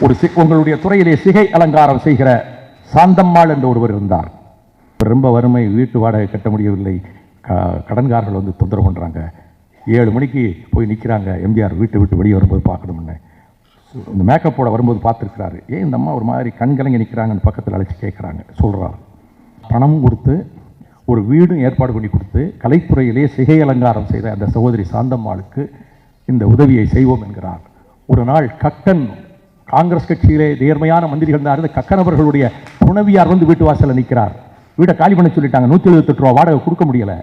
ஒரு உங்களுடைய துறையிலே சிகை அலங்காரம் செய்கிற சாந்தம்மாள் என்ற ஒருவர் இருந்தார். ரொம்ப வறுமை வீட்டு வாடகை கட்ட முடியவில்லை. க- கடன்காரர்கள் வந்து தொந்தரவு பண்ணுறாங்க ஏழு மணிக்கு போய் நிற்கிறாங்க எம்ஜிஆர் வீட்டை விட்டு வெளியே வரும்போது பார்க்கணும்னு. இந்த மேக்கப்போட வரும்போது பார்த்துருக்கிறாரு. ஏன் இந்த அம்மா ஒரு மாதிரி கண்கலங்கி நிற்கிறாங்கன்னு பக்கத்தில் அழைச்சி கேட்குறாங்க சொல்கிறார் பணம் கொடுத்து ஒரு வீடும் ஏற்பாடு பண்ணி கொடுத்து கலைத்துறையிலே சிகை அலங்காரம் செய்த அந்த சகோதரி சாந்தம்மாளுக்கு இந்த உதவியை செய்வோம் என்கிறார். ஒரு நாள் கக்கன் காங்கிரஸ் கட்சியிலே நேர்மையான மந்திரிகள் இருந்தார். இந்த கக்கன் அவர்களுடைய துணவியார் வந்து வீட்டு வாசலில் நிற்கிறார் வீட்டை காலி பண்ண சொல்லிட்டாங்க. நூற்றி எழுபத்தெட்டு ரூபா வாடகை கொடுக்க முடியல.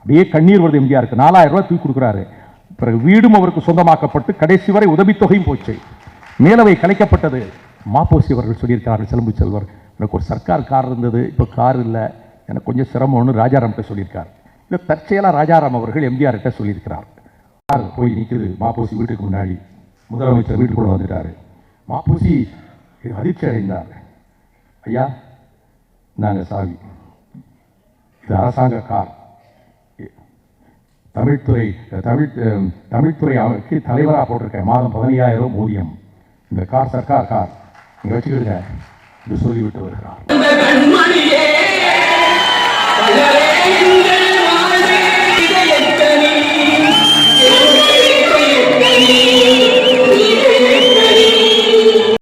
அப்படியே கண்ணீர் வருது எம்ஜிஆருக்கு. நாலாயிரம் ரூபாய் தூக்கி கொடுக்குறாரு. பிறகு வீடும் அவருக்கு சொந்தமாக்கப்பட்டு கடைசி வரை உதவித்தொகையும் போச்சு. மேலவை கலைக்கப்பட்டது. மாப்போசி அவர்கள் சொல்லியிருக்கிறார்கள் சிலம்பு செல்வர். எனக்கு ஒரு சர்க்கார் கார் இருந்தது. இப்போ கார் இல்லை. எனக்கு கொஞ்சம் சிரமம்னு ராஜாராம்கிட்ட சொல்லியிருக்கார். இந்த தற்செயலாக ராஜாராம் அவர்கள் எம்ஜிஆர்கிட்ட சொல்லியிருக்கிறார். கார் போய் நிற்குது மாப்போசி வீட்டுக்கு முன்னாடி. முதலமைச்சர் வீட்டுக்குள்ளே வந்துட்டார். மாப்பூசி அதிர்ச்சி அடைந்தார் ஐயா நாங்கள் சாவி. இது அரசாங்க கார். தமிழ்துறை தமிழ் தமிழ்துறை அவருக்கு தலைவராக போட்டிருக்கேன். மாதம் பதினையாயிரம் ஊதியம். இந்த கார் சர்க்கார் கார். இங்கே வச்சுக்கிடுங்க. என்று சொல்லிவிட்டு வருகிறார்.